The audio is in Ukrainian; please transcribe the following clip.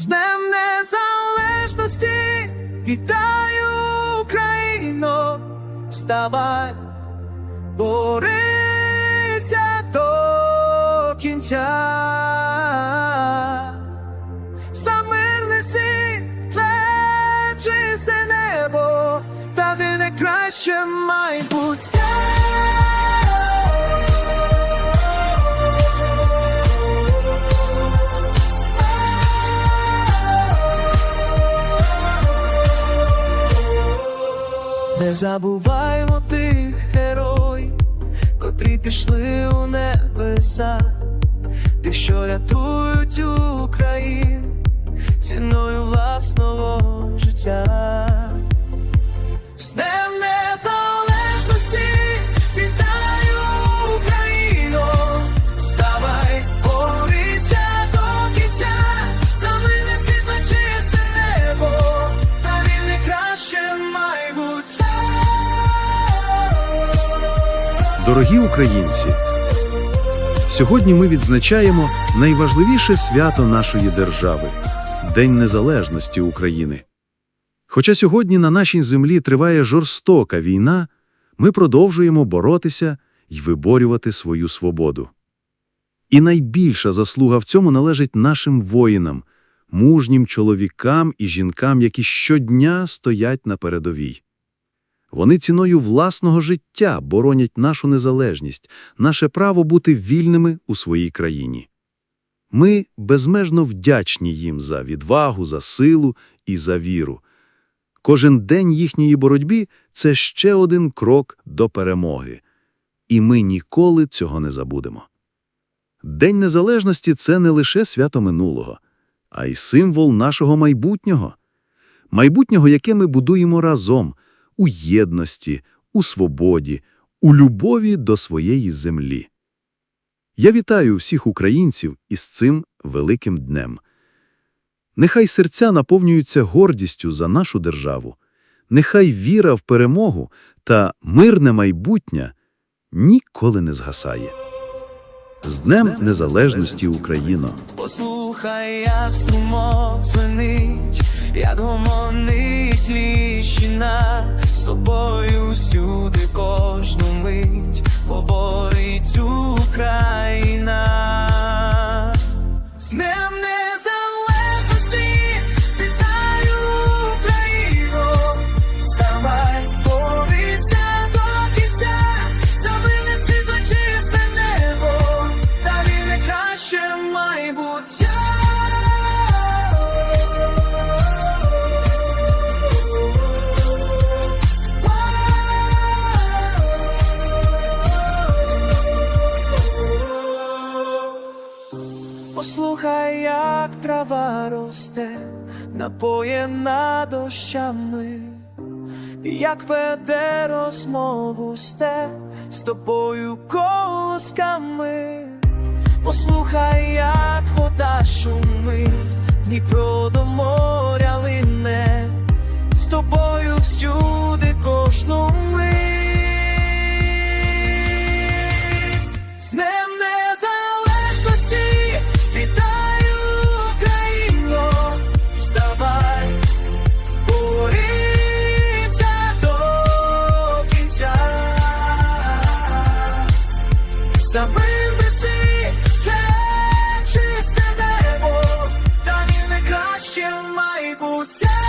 З Днем Незалежності. Вітаю Україно, вставай, борися до кінця. За мирний світ, чисте небо, та ви краще Не забуваймо тих героїв, котрі пішли у небеса, тих, що рятують Україну ціною власного життя. Дорогі українці, сьогодні ми відзначаємо найважливіше свято нашої держави День Незалежності України. Хоча сьогодні на нашій землі триває жорстока війна, ми продовжуємо боротися і виборювати свою свободу. І найбільша заслуга в цьому належить нашим воїнам, мужнім чоловікам і жінкам, які щодня стоять на передовій. Вони ціною власного життя боронять нашу незалежність, наше право бути вільними у своїй країні. Ми безмежно вдячні їм за відвагу, за силу і за віру. Кожен день їхньої боротьби – це ще один крок до перемоги. І ми ніколи цього не забудемо. День Незалежності – це не лише свято минулого, а й символ нашого майбутнього. Майбутнього, яке ми будуємо разом – у єдності, у свободі, у любові до своєї землі. Я вітаю всіх українців із цим великим днем. Нехай серця наповнюються гордістю за нашу державу, нехай віра в перемогу та мирне майбутнє ніколи не згасає. З Днем Незалежності Україно! Послухай, як струмок звенить, як гомонить віщина, тобою всюди кожну мить говорить Послухай, як трава росте, напоєна дощами, як веде розмову сте з тобою колосками. Послухай, як За мирний світ, чисте небо, та ні не краще майбуття.